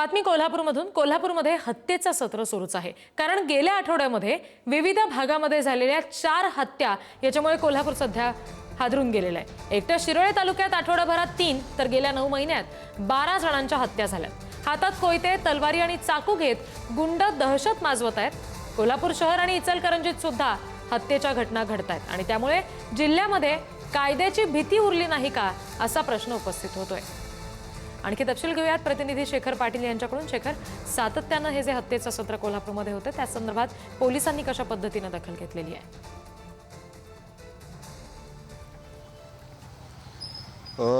बातमी कोल्हापूरमधून. कोल्हापूरमध्ये हत्येचं सत्र सुरूच आहे. कारण गेल्या आठवड्यामध्ये विविध भागामध्ये झालेल्या चार हत्या याच्यामुळे कोल्हापूर सध्या हादरून गेलेलं आहे. एकट्या शिरोळे तालुक्यात आठवड्याभरात तीन तर गेल्या नऊ महिन्यात बारा जणांच्या हत्या झाल्यात. हातात कोयते तलवारी आणि चाकू घेत गुंड दहशत माजवत आहेत. कोल्हापूर शहर आणि इचलकरंजीत सुद्धा हत्येच्या घटना घडत आहेत. आणि त्यामुळे जिल्ह्यामध्ये कायद्याची भीती उरली नाही का असा प्रश्न उपस्थित होतोय. आणखी तपशील घेऊयात. प्रतिनिधी शेखर पाटील यांच्याकडून. शेखर सातत्यानं हे जे हत्येचं सत्र कोल्हापूरमध्ये होतं त्या संदर्भात पोलिसांनी कशा पद्धतीनं दखल घेतलेली आहे?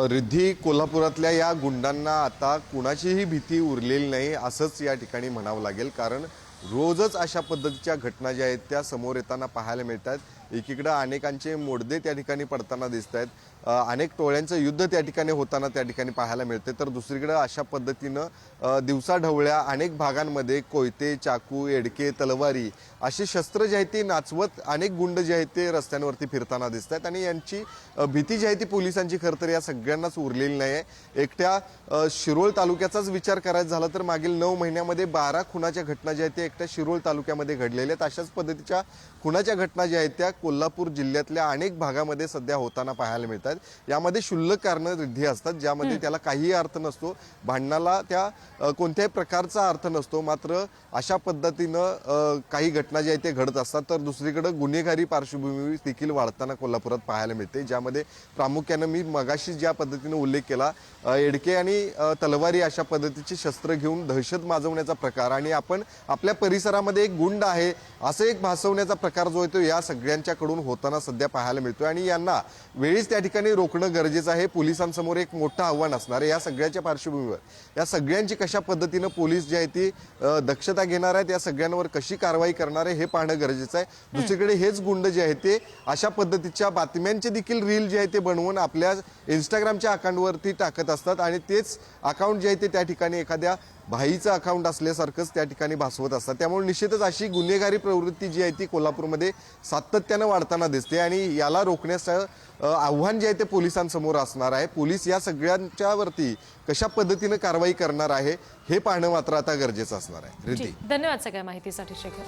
रिद्धी कोल्हापुरातल्या या गुंडांना आता कुणाचीही भीती उरलेली नाही असंच या ठिकाणी म्हणावं लागेल. कारण रोजच अशा पद्धतीच्या घटना ज्या आहेत त्या समोर येताना पाहायला मिळतात. एकीकडं अनेकांचे मोडदे त्या ठिकाणी पडताना दिसत आहेत अनेक टोळ्यांचं युद्ध त्या ठिकाणी होताना त्या ठिकाणी पाहायला मिळते तर दुसरीकडं अशा पद्धतीनं दिवसाढवळ्या अनेक भागांमध्ये कोयते चाकू एडके तलवारी अशी शस्त्र जे आहेत ती नाचवत अनेक गुंड जे आहेत ते रस्त्यांवरती फिरताना दिसत आहेत आणि यांची भीती जी आहे ती पोलिसांची खरं तर या सगळ्यांनाच उरलेली नाही आहे एकट्या शिरोळ तालुक्याचाच विचार करायचा झाला तर मागील नऊ महिन्यामध्ये बारा खुनाच्या घटना ज्या आहेत त्या एकट्या शिरोळ तालुक्यामध्ये घडलेल्या आहेत. अशाच पद्धतीच्या खुनाच्या घटना ज्या आहेत त्या कोल्हापूर जिल्ह्यातल्या अनेक भागामध्ये सध्या होताना पाहायला मिळतात. यामध्ये क्षुल्लक कारणं रिद्धी असतात ज्यामध्ये त्याला काहीही अर्थ नसतो. भांडणाला त्या कोणत्याही प्रकारचा अर्थ नसतो. मात्र अशा पद्धतीनं काही घटना ज्या आहेत ते घडत असतात. तर दुसरीकडे गुन्हेगारी पार्श्वभूमी देखील वाढताना कोल्हापुरात पाहायला मिळते. ज्यामध्ये प्रामुख्यानं मी मगाशी ज्या पद्धतीनं उल्लेख केला एडके आणि तलवारी अशा पद्धतीची शस्त्र घेऊन दहशत माजवण्याचा प्रकार आणि आपण आपल्या परिसरामध्ये एक गुंड आहे असं एक भासवण्याचा प्रकार जो आहे तो या सगळ्यांच्याकडून होताना सध्या पाहायला मिळतोय आणि यांना वेळीच त्या ठिकाणी रोखणं गरजेचं आहे. पोलिसांसमोर एक मोठं आव्हान असणार आहे. या सगळ्याच्या पार्श्वभूमीवर या सगळ्यांची कशा पद्धतीनं पोलीस जे आहे ती दक्षता घेणार आहेत या सगळ्यांवर कशी कारवाई करणार आहे हे पाहणं गरजेचं आहे. दुसरीकडे हेच गुंड जे आहेत ते अशा पद्धतीच्या बातम्यांचे देखील रील जे आहे ते बनवून आपल्या इंस्टाग्रामच्या अकाउंटवरती टाकत असतात आणि तेच अकाउंट जे आहे ते त्या ठिकाणी एखाद्या भाईचं अकाउंट असल्यासारखंच त्या ठिकाणी भासवत असतात. त्यामुळे निश्चितच अशी गुन्हेगारी प्रवृत्ती जी आहे ती कोल्हापूरमध्ये सातत्यानं वाढताना दिसते आणि याला रोखण्याचं आव्हान जे आहे ते पोलिसांसमोर असणार आहे. पोलीस या सगळ्यांच्यावरती कशा पद्धतीनं कारवाई करणार आहे हे पाहणं मात्र आता गरजेचं असणार आहे. धन्यवाद सगळ्या माहितीसाठी शेखर.